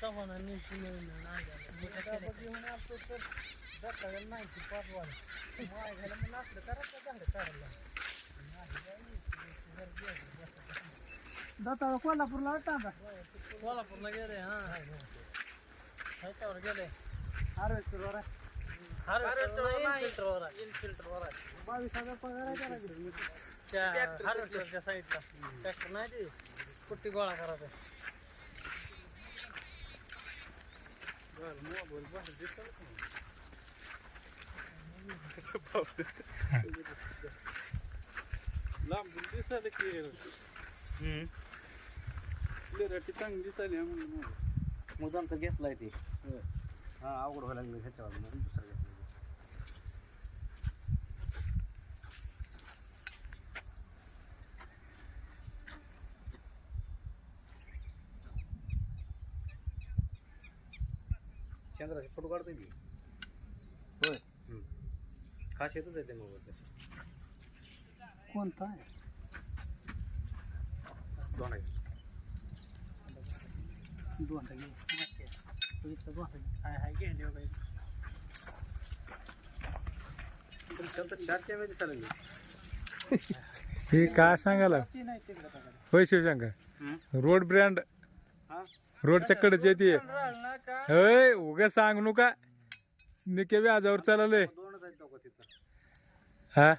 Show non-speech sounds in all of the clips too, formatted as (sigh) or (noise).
चव्हाणांनी घेऊन तर सकाळी नाही पाच वाजता मागायला मग असलं करायचं झालं कोल्हापूरला टाका कोल्हापूरला गेले हा. ह्याच्यावर गेले. हार्वेस्टरवर. इन्फिल्टरवर. इन्फिल्टरवर बावीस हजार पगार आहे त्याला. हार्वेस्टरच्या साईडला. ट्रॅक्टर नाही ती कुट्टी गोळा करायचं लांबून दिसायला की क्लिअरिटी चांगली दिसायली म्हणून. मुद्दाम तर घेतलाय ते. हा अवघड व्हायला लागलं ह्याच्यावर. चंद्राचे फोटो काढतोय की होय. खास येतच आहे ते मोबाईल तसं. कोणता? आहे दोन आहे. दोन टक्के मस्त आहे. तो इथं दोन टक्के. हाय हाय गेले हो बाई. पण शब्द चार लागले. हे काय सांगायला? ती नाही. होय शिवशंकर. Road brand. हा? रोडच्या कडेच येते. होय उगा सांग नका. निके व्याजावर चालवलंय तिथं. हा?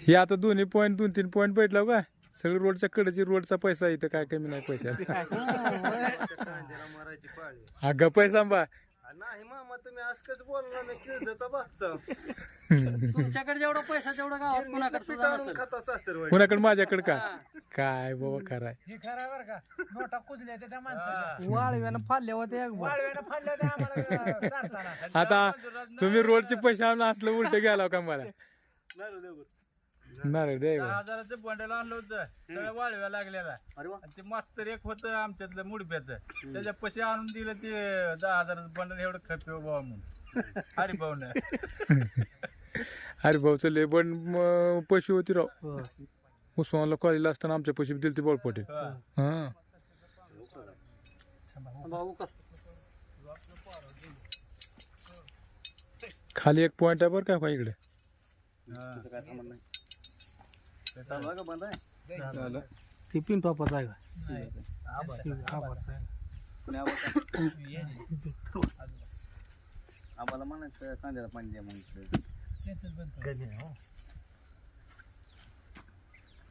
हे आता दोन्ही पॉईंट दोन तीन पॉईंट भेटला का? सगळं रोडच्या कडेची रोडचा पैसा इथं काय कमी नाही पैसा (laughs) अगं पैसा बा नाही मामा तुम्ही आज कसं बोलला? मी किळदचा भागचा तुमच्याकडे जेवढा पैसा तेवढा गावात कोणाकडे सुद्धा नसेल. खाता सासर कोणाकडे? माझ्याकडे का? काय बाबा खराय. हे खरं आहे बरं का? नोटा कुजल्या त्या त्या माणसाच्या. वाळव्यानं फाडल्या होत्या वाळव्यानं फाडल्या त्या आम्हाला सांगताना आता तुम्ही रोडचे पैसे आणून असलं उलट गेला का मला? नारळ दे दहा हजाराचं बंडल आणलं होतं. सगळं वाळव्या लागलेला अरे वा. आणि ते मास्तर एक होतं आमच्यातलं मुडब्याचं. त्याच्या पैसे आणून दिलं ते दहा हजाराचं बंडल एवढं खपे बाबा म्हणून. अरे भाऊ अरे भाऊ चल पण पैसे होती राव. उस्मानला कॉलेजला असताना आमच्या पैसे दिले ते बॉलपोटे. हा. भाऊ खाली एक पॉइंट आहे बरं का इकडे? तिथं काय सामान नाही. का बंद आहे ती पिन टॉपच आहे आम्हाला म्हणायचं कांद्याला पाणी द्या म्हणून.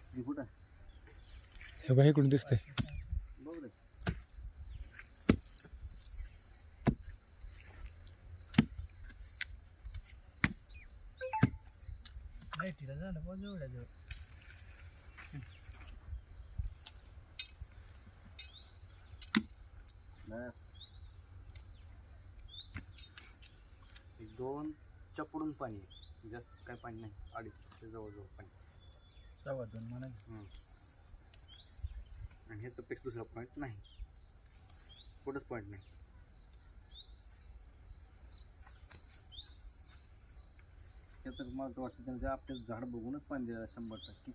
हे कुठं हे बघा इकडून दिसतंय. बघ रे लाईटीला झालं जवळ जवळ बस. एक दोन चपडून पाणी आहे. जास्त काय पाणी नाही. अडीच जवळजवळ पाणी. म्हणा. हम्म. आणि ह्याचं पेक्षा दुसरा पॉईंट नाही. कुठंच पॉईंट नाही. त्याचं मला तर वाटतं त्यांचं आपलं झाड बघूनच पाणी द्यायला शंभर टक्के.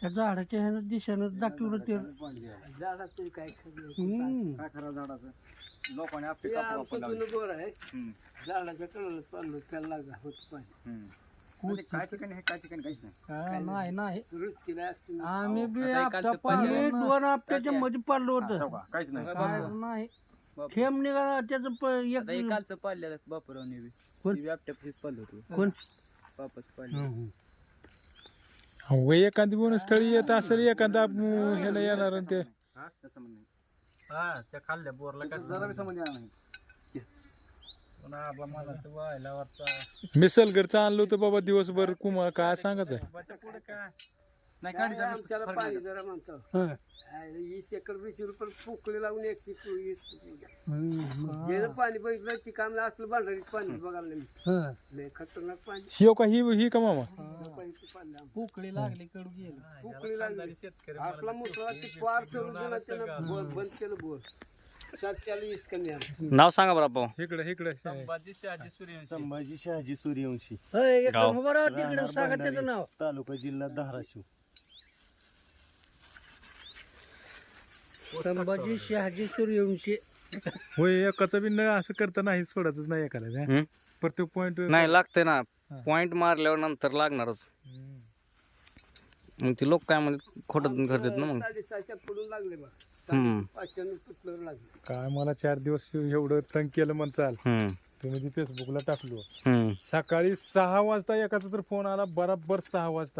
त्या झाडाच्या ह्यानं दिशेनं दाखवलं ते. झाडाचं काय खरं हम्म. काय खरं झाडाचं? लोकांनी आपले कापड वापर लावले. बोर आहे. हम्म. झाडाच्या कळलं चाललो त्याला लागा होत पण. हम्म. म्हणजे काय ठिकाणी आहे काय ठिकाणी काहीच नाही. हा, नाही. नाही वृत्तीला असते आम्ही बी आता आपटा एकाचं पाणी पाणी दोन आपट्याच्या मध्ये पडलो हा, होतं का? काहीच नाही. काय नाही. थेंब निघाला त्याचं प- आता एक हे कालचं पाडलेलं बापरावने बी कोण? ते बी आपट्या फीस पाडलं होतं. कोण? बापाच पाडलं. अहो एखादी बोनस स्थळी येत असेल एखादा ह्याला येणार आणि ते हा त्याचं म्हणणं आहे. हा त्या खाल्ल्या बोरला जरा बी संबंध येणार नाही पुन्हा आपला मला ते व्हायला वाटता मिसल घरचं आणलं होतं बाबा दिवसभर कुमा काय सांगायचं पुढे काय नाही गाडीचा बी आमच्याला फरक पाणी नाही. जरा म्हणतो. हं. वीस एकर वीस रुपये पोकळी लावून वीस हं. पाणी बघितलं ती कामला असलं पाणी बघायला नाही. हं. लय खतरनाक पाणी. ही का ही ही का मामा? पैसे पाडले पोकळी लागली कडू गेलं. पोकळी लागली. शेतकरी आपला मुसळा ते पार फिरून दिला त्यानं बोर बंद केलं बोर. नाव सांगा बरं भाऊ इकडे इकडे. संभाजी शहाजी सूर्यवंशी. संभाजी शहाजी सूर्यवंशी. गाव. राहणार भांडारी, तालुका जिल्हा धाराशिव. संभाजी शहाजी सूर्यवंशी. होय एकाचं बी न असं करता नाही सोडायचंच नाही एकाला हम्म. प्रत्येक पॉईंट नाही लागते ना. पॉइंट मारल्यावर नंतर लागणारच. मग ते लोक काय म्हणतात खोटं करतात ना मग. हम्म. काय मला चार दिवस एवढं तंग केलं म्हण चाल. हम्म. तुम्ही फेसबुकला टाकलो. हम्म. सकाळी सहा वाजता एकाचा तर फोन आला बराबर सहा वाजता.